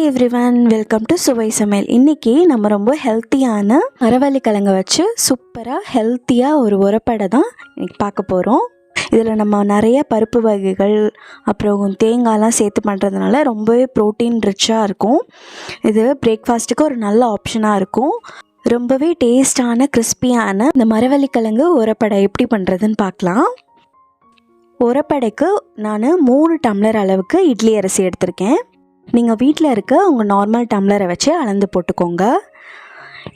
Hi everyone welcome to சுவை சமையல் இன்றைக்கி நம்ம ரொம்ப ஹெல்த்தியான மரவள்ளி கிழங்க வச்சு சூப்பராக ஹெல்த்தியாக ஒரு உரப்படை தான் இன்னைக்கு பார்க்க போகிறோம் இதில் நம்ம நிறைய பருப்பு வகைகள் அப்புறம் தேங்காய்லாம் சேர்த்து பண்ணுறதுனால ரொம்பவே ப்ரோட்டீன் ரிச்சாக இருக்கும். இது பிரேக்ஃபாஸ்ட்டுக்கு ஒரு நல்ல ஆப்ஷனாக இருக்கும். ரொம்பவே டேஸ்டான கிறிஸ்பியான இந்த மரவள்ளி கிழங்கு உரப்படை எப்படி பண்ணுறதுன்னு பார்க்கலாம். உரப்படைக்கு நான் மூணு டம்ளர் அளவுக்கு இட்லி அரிசி எடுத்திருக்கேன். நீங்கள் வீட்டில் இருக்க உங்கள் நார்மல் டம்ளரை வச்சு அளந்து போட்டுக்கோங்க.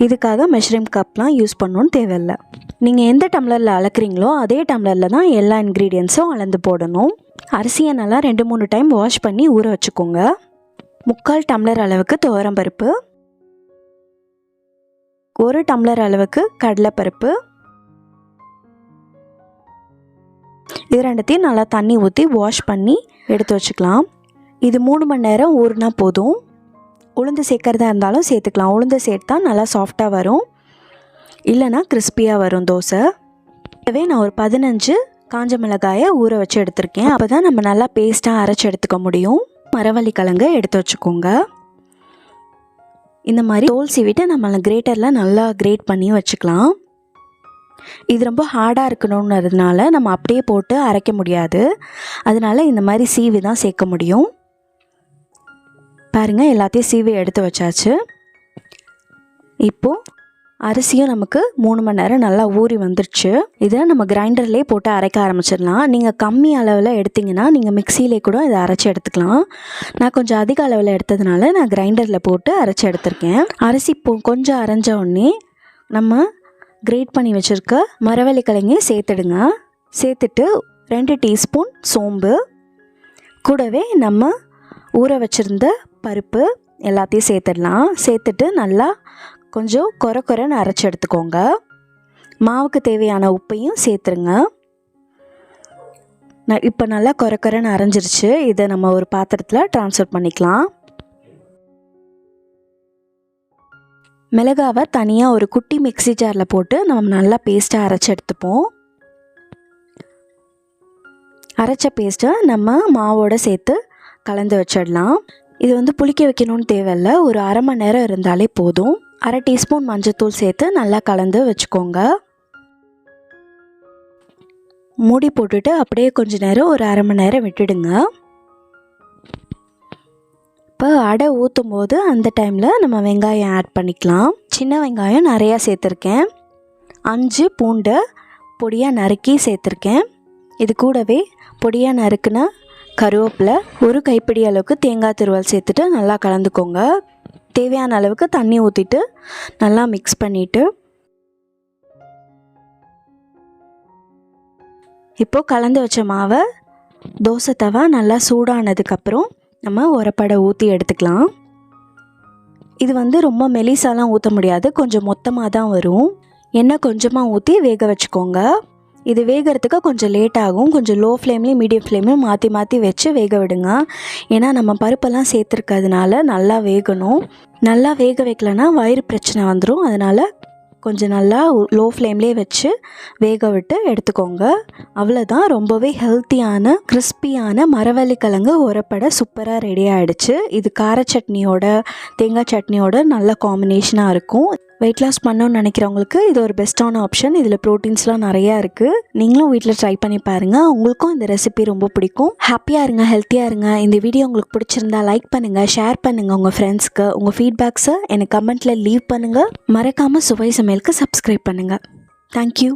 இதுக்காக மெஷரிங் கப்லாம் யூஸ் பண்ணணும்னு தேவையில்லை. நீங்கள் எந்த டம்ளரில் அளக்குறீங்களோ அதே டம்ளரில் தான் எல்லா இன்க்ரீடியன்ஸும் அளந்து போடணும். அரிசியை நல்லா ரெண்டு மூணு டைம் வாஷ் பண்ணி ஊற வச்சுக்கோங்க. முக்கால் டம்ளர் அளவுக்கு துவரம்பருப்பு ஒரு டம்ளர் அளவுக்கு கடலைப்பருப்பு. இது ரெண்டுத்தையும் நல்லா தண்ணி ஊற்றி வாஷ் பண்ணி எடுத்து வச்சுக்கலாம். இது மூணு மணி நேரம் ஊறினா போதும். உளுந்து சேர்க்குறதா இருந்தாலும் சேர்த்துக்கலாம். உளுந்து சேர்த்தா நல்லா சாஃப்டாக வரும். இல்லைனா கிறிஸ்பியாக வரும் தோசை. இதுவே நான் ஒரு பதினஞ்சு காஞ்ச மிளகாயை ஊற வச்சு எடுத்திருக்கேன். அப்போ தான் நம்ம நல்லா பேஸ்ட்டாக அரைச்சி எடுத்துக்க முடியும். மரவள்ளி கிழங்கு எடுத்து வச்சுக்கோங்க. இந்த மாதிரி தோல் சீவிட்டு நம்ம கிரேட்டரில் நல்லா கிரேட் பண்ணி வச்சுக்கலாம். இது ரொம்ப ஹார்டாக இருக்கணுன்றதுனால நம்ம அப்படியே போட்டு அரைக்க முடியாது. அதனால் இந்த மாதிரி சீவி தான் சேர்க்க முடியும். பாருங்கள் எல்லாத்தையும் சீவி எடுத்து வச்சாச்சு. இப்போது அரிசியும் நமக்கு மூணு மணி நேரம் நல்லா ஊறி வந்துருச்சு. இதை நம்ம கிரைண்டர்லேயே போட்டு அரைக்க ஆரம்பிச்சிடலாம். நீங்கள் கம்மி அளவில் எடுத்திங்கன்னா நீங்கள் மிக்சியிலே கூட இதை அரைச்சி எடுத்துக்கலாம். நான் கொஞ்சம் அதிக அளவில் எடுத்ததுனால நான் கிரைண்டரில் போட்டு அரைச்சி எடுத்திருக்கேன். அரிசி இப்போ கொஞ்சம் அரைஞ்ச உடனே நம்ம கிரேட் பண்ணி வச்சுருக்க மரவள்ளி சேர்த்துடுங்க. சேர்த்துட்டு ரெண்டு டீஸ்பூன் சோம்பு. கூடவே நம்ம ஊற வச்சுருந்த பருப்பு எல்லாத்தையும் சேர்த்துடலாம். சேர்த்துட்டு நல்லா கொஞ்சம் கொர கொரன்னு அரைச்சி எடுத்துக்கோங்க. மாவுக்கு தேவையான உப்பையும் சேர்த்துருங்க. நான் இப்போ நல்லா கொர கொரன்னு அரைஞ்சிருச்சு. இதை நம்ம ஒரு பாத்திரத்தில் ட்ரான்ஸ்ஃபர் பண்ணிக்கலாம். மிளகாவை தனியாக ஒரு குட்டி மிக்ஸி ஜாரில் போட்டு நம்ம நல்லா பேஸ்ட்டாக அரைச்சி எடுத்துப்போம். அரைச்ச பேஸ்ட்டை நம்ம மாவோடு சேர்த்து கலந்து வச்சிடலாம். இது வந்து புளிக்க வைக்கணும்னு தேவையில்ல. ஒரு அரை மணி நேரம் இருந்தாலே போதும். அரை டீஸ்பூன் மஞ்சத்தூள் சேர்த்து நல்லா கலந்து வச்சுக்கோங்க. மூடி போட்டுட்டு அப்படியே கொஞ்ச நேரம் ஒரு அரை மணி நேரம் விட்டுடுங்க. இப்போ அடை ஊற்றும் போது அந்த டைமில் நம்ம வெங்காயம் ஆட் பண்ணிக்கலாம். சின்ன வெங்காயம் நிறையா சேர்த்துருக்கேன். அஞ்சு பூண்டை பொடியாக நறுக்கி சேர்த்துருக்கேன். இது கூடவே பொடியாக நறுக்குன கருவேப்பிலை ஒரு கைப்பிடி அளவுக்கு தேங்காய் துருவல் சேர்த்துட்டு நல்லா கலந்துக்கோங்க. தேவையான அளவுக்கு தண்ணி ஊற்றிட்டு நல்லா மிக்ஸ் பண்ணிவிட்டு இப்போது கலந்து வச்ச மாவை தோசை தவா நல்லா சூடானதுக்கப்புறம் நம்ம உரப்படை ஊற்றி எடுத்துக்கலாம். இது வந்து ரொம்ப மெலிசாலாம் ஊற்ற முடியாது கொஞ்சம் மொத்தமாக தான் வரும். எண்ணெய் கொஞ்சமாக ஊற்றி வேக வச்சுக்கோங்க. இது வேகிறதுக்கு கொஞ்சம் லேட் ஆகும். கொஞ்சம் லோ ஃப்ளேம்லேயும் மீடியம் ஃப்ளேம்லேயும் மாற்றி மாற்றி வச்சு வேக விடுங்க. ஏன்னா நம்ம பருப்பெல்லாம் சேர்த்துருக்கிறதுனால நல்லா வேகணும். நல்லா வேக வைக்கலன்னா வயிறு பிரச்சனை வந்துடும் அதனால் கொஞ்சம் நல்லா லோ ஃப்ளேம்லேயே வச்சு வேக விட்டு எடுத்துக்கோங்க. அவ்வளோதான் ரொம்பவே ஹெல்த்தியான கிறிஸ்பியான மரவள்ளி கிழங்கு உரப்பட சூப்பராக ரெடி ஆகிடுச்சு இது கார சட்னியோட தேங்காய் சட்னியோட நல்ல காம்பினேஷனாக இருக்கும். வெயிட் லாஸ் பண்ணணும்னு நினைக்கிறவங்களுக்கு இது ஒரு பெஸ்ட்டான ஆப்ஷன் இதில் ப்ரோட்டீன்ஸ்லாம் நிறையா இருக்குது நீங்களும் வீட்டில் ட்ரை பண்ணி பாருங்கள் உங்களுக்கும் இந்த ரெசிபி ரொம்ப பிடிக்கும். ஹாப்பியாக இருங்க ஹெல்த்தியாக இருங்க. இந்த வீடியோ உங்களுக்கு பிடிச்சிருந்தா லைக் பண்ணுங்கள் ஷேர் பண்ணுங்கள் உங்கள் ஃப்ரெண்ட்ஸ்க்கு உங்கள் ஃபீட்பேக்ஸை எனக்கு கமெண்ட்டில் லீவ் பண்ணுங்கள் மறக்காமல் சுவை சமையலுக்கு சப்ஸ்கிரைப் பண்ணுங்கள் தேங்க்யூ